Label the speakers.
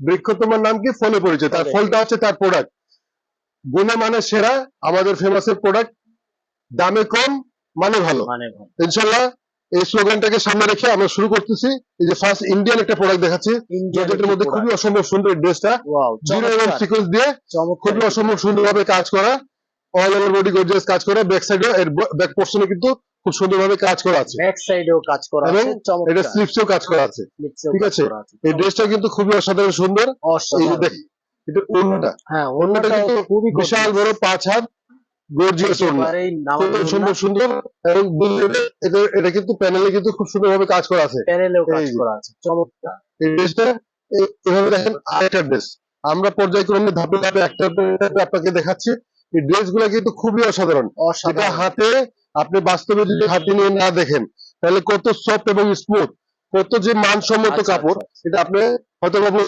Speaker 1: বৃক্ষ তোমার নাম কি? ফলে পরিচয় তার ফলটা হচ্ছে তার প্রোডাক্ট গুণে মানে সেরা আমাদের ফেমাসের প্রোডাক্ট দামে কম মানে ভালো।
Speaker 2: মানে
Speaker 1: ইনশাল্লাহ এই স্লোগানটাকে সামনে রেখে আমরা শুরু করতেছি। এই যে ফার্স্ট ইন্ডিয়ান একটা প্রোডাক্ট দেখাচ্ছি। যেটার মধ্যে খুবই অসম্ভব সুন্দর ড্রেসটা জিরো এবং সিকোয়েন্স দিয়ে খুবই অসম্ভব সুন্দরভাবে কাজ করা। অল ওভার বডি গর্জিয়াস কাজ করা। ব্যাক সাইডে এর ব্যাক পোর্শনে কিন্তু খুব সুন্দরভাবে কাজ করা আছে।
Speaker 2: ব্যাক সাইডেও কাজ করা আছে চমৎকার।
Speaker 1: এটা স্লিপসেও কাজ করা আছে ঠিক আছে? এই ড্রেসটা কিন্তু খুবই অসাধারণ সুন্দর। এই দেখ এটা ওড়নাটা।
Speaker 2: হ্যাঁ
Speaker 1: ওড়নাটা
Speaker 2: অন্যটা
Speaker 1: কিন্তু
Speaker 2: খুবই
Speaker 1: বিশাল বড় পাঁচ হাত গর্জিয়াস ওড়না, সুন্দর সুন্দর এবং বুলেটে এটা এটা কিন্তু প্যানেলে কিন্তু খুব সুন্দরভাবে কাজ করা আছে।
Speaker 2: প্যানেলেও কাজ করা আছে চমৎকার।
Speaker 1: এই ড্রেসটা এভাবে দেখেন আরেকটা ড্রেস আমরা পর্যায়ক্রমে ধাপে ধাপে একটা আপনাকে দেখাচ্ছি। এই ড্রেসগুলা কিন্তু খুবই অসাধারণ। এটা
Speaker 2: অসাধারণ
Speaker 1: হাতে আপনি বাস্তবে যদি হাতে নিয়ে না দেখেন তাহলে কত সফট এবং স্মুথ কত যে মানসম্মত
Speaker 2: আচ্ছা,
Speaker 1: কাপড়
Speaker 2: সেটা
Speaker 1: এটা আপনি হয়তো